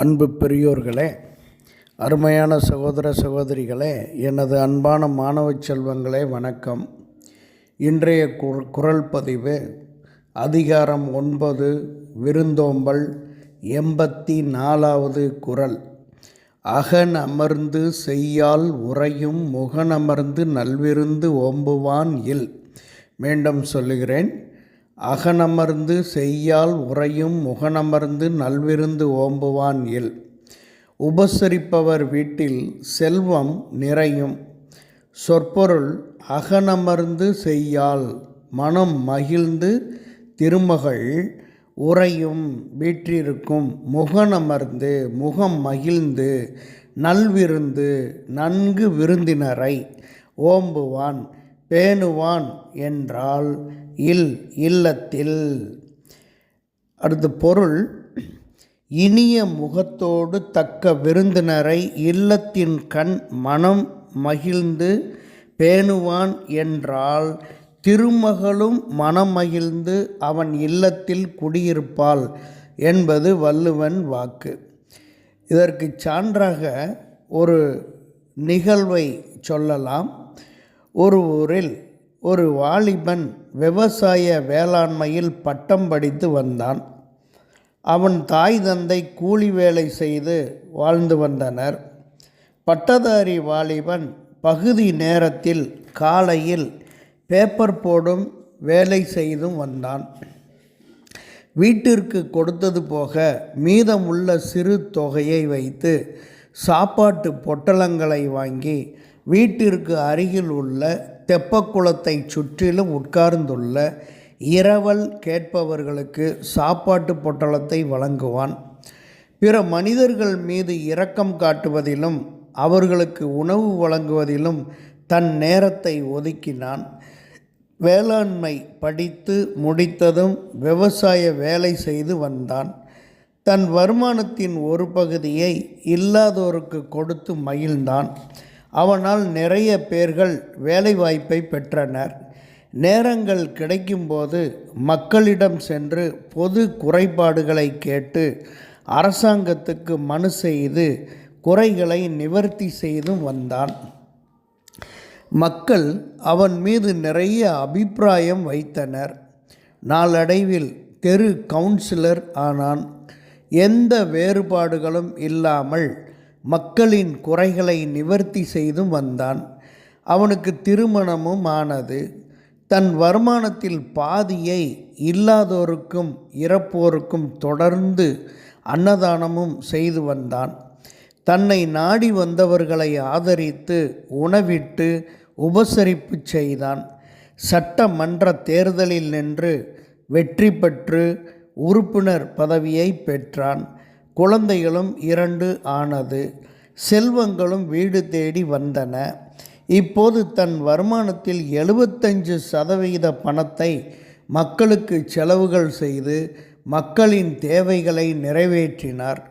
அன்பு பெரியோர்களே அருமையான சகோதர சகோதரிகளே எனது அன்பான மாணவ செல்வங்களே வணக்கம். இன்றைய குரல் பதிவு அதிகாரம் ஒன்பது விருந்தோம்பல் எண்பத்தி நாலாவது குரல். அகன் அமர்ந்து செய்யால் உறையும் முகனமர்ந்து நல்விருந்து ஓம்புவான் இல். மீண்டும் சொல்லுகிறேன். அகனமர்ந்து செய்யால் உறையும் முகனமர்ந்து நல்விருந்து ஓம்புவான் இல். உபசரிப்பவர் வீட்டில் செல்வம் நிறையும். சொற்பொருள் அகனமர்ந்து செய்யால் மனம் மகிழ்ந்து திருமகள் உறையும் வீற்றிருக்கும். முகனமர்ந்து முகம் மகிழ்ந்து நல்விருந்து நன்கு விருந்தினரை ஓம்புவான். பேணுவான் என்றால் இல் இல்லத்தில். அடுத்து பொருள் இனிய முகத்தோடு தக்க விருந்தினரை இல்லத்தின் கண் மனம் மகிழ்ந்து பேணுவான் என்றால் திருமகளும் மனமகிழ்ந்து அவன் இல்லத்தில் குடியிருப்பாள் என்பது வள்ளுவன் வாக்கு. இதற்கு சான்றாக ஒரு நிகழ்வை சொல்லலாம். ஒரு ஊரில் ஒரு வாலிபன் விவசாய வேளாண்மையில் பட்டம் படித்து வந்தான். அவன் தாய் தந்தை கூலி வேலை செய்து வாழ்ந்து வந்தனர். பட்டதாரி வாலிபன் பகுதி நேரத்தில் காலையில் பேப்பர் போடும் வேலை செய்தும் வந்தான். வீட்டிற்கு கொடுத்தது போக மீதமுள்ள சிறு தொகையை வைத்து சாப்பாட்டு பொட்டலங்களை வாங்கி வீட்டிற்கு அருகில் உள்ள தெப்பக்குளத்தை சுற்றிலும் உட்கார்ந்துள்ள இரவல் கேட்பவர்களுக்கு சாப்பாட்டு பொட்டலத்தை வழங்குவான். பிற மனிதர்கள் மீது இரக்கம் காட்டுவதிலும் அவர்களுக்கு உணவு வழங்குவதிலும் தன் நேரத்தை ஒதுக்கினான். வேளாண்மை படித்து முடித்ததும் விவசாய வேலை செய்து வந்தான். தன் வருமானத்தின் ஒரு பகுதியை இல்லாதோருக்கு கொடுத்து மகிழ்ந்தான். அவனால் நிறைய பேர்கள் வேலைவாய்ப்பை பெற்றனர். நேரங்கள் கிடைக்கும்போது மக்களிடம் சென்று பொது குறைபாடுகளை கேட்டு அரசாங்கத்துக்கு மனு செய்து குறைகளை நிவர்த்தி செய்தும் வந்தான். மக்கள் அவன் மீது நிறைய அபிப்பிராயம் வைத்தனர். நாளடைவில் தெரு கவுன்சிலர் ஆனான். எந்த வேறுபாடுகளும் இல்லாமல் மக்களின் குறைகளை நிவர்த்தி செய்தும் வந்தான். அவனுக்கு திருமணமும் ஆனது. தன் வருமானத்தில் பாதியை இல்லாதோருக்கும் இறப்போருக்கும் தொடர்ந்து அன்னதானமும் செய்து வந்தான். தன்னை நாடி வந்தவர்களை ஆதரித்து உணவிட்டு உபசரிப்பு செய்தான். சட்டமன்ற தேர்தலில் நின்று வெற்றி பெற்று உறுப்பினர் பதவியை பெற்றான். குழந்தைகளும் இரண்டு ஆனது. செல்வங்களும் வீடு தேடி வந்தன. இப்போது தன் வருமானத்தில் எழுபத்தஞ்சு சதவிகித பணத்தை மக்களுக்கு செலவுகள் செய்து மக்களின் தேவைகளை நிறைவேற்றினார்.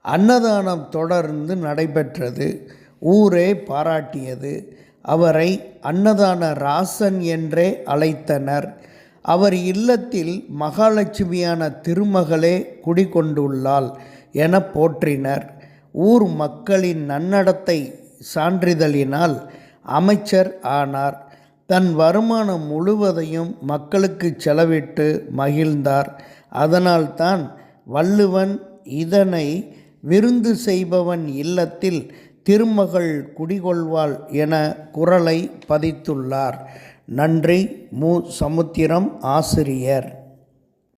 அன்னதானம் தொடர்ந்து நடைபெற்றது. ஊரே பாராட்டியது. அவரை அன்னதான ராசன் என்றே அழைத்தனர். அவர் இல்லத்தில் மகாலட்சுமியான திருமகளே குடிகொண்டுள்ளாள். என போற்றினர். ஊர் மக்களின் நன்னடத்தை சான்றிதழினால் அமைச்சர் ஆனார். தன் வருமானம் முழுவதையும் மக்களுக்கு செலவிட்டு மகிழ்ந்தார். அதனால்தான் வள்ளுவன் இதனை விருந்து செய்பவன் இல்லத்தில் திருமகள் குடிகொள்வாள் என குரலை பதித்துள்ளார். நன்றி மு. சமுத்திரம் ஆசிரியர்.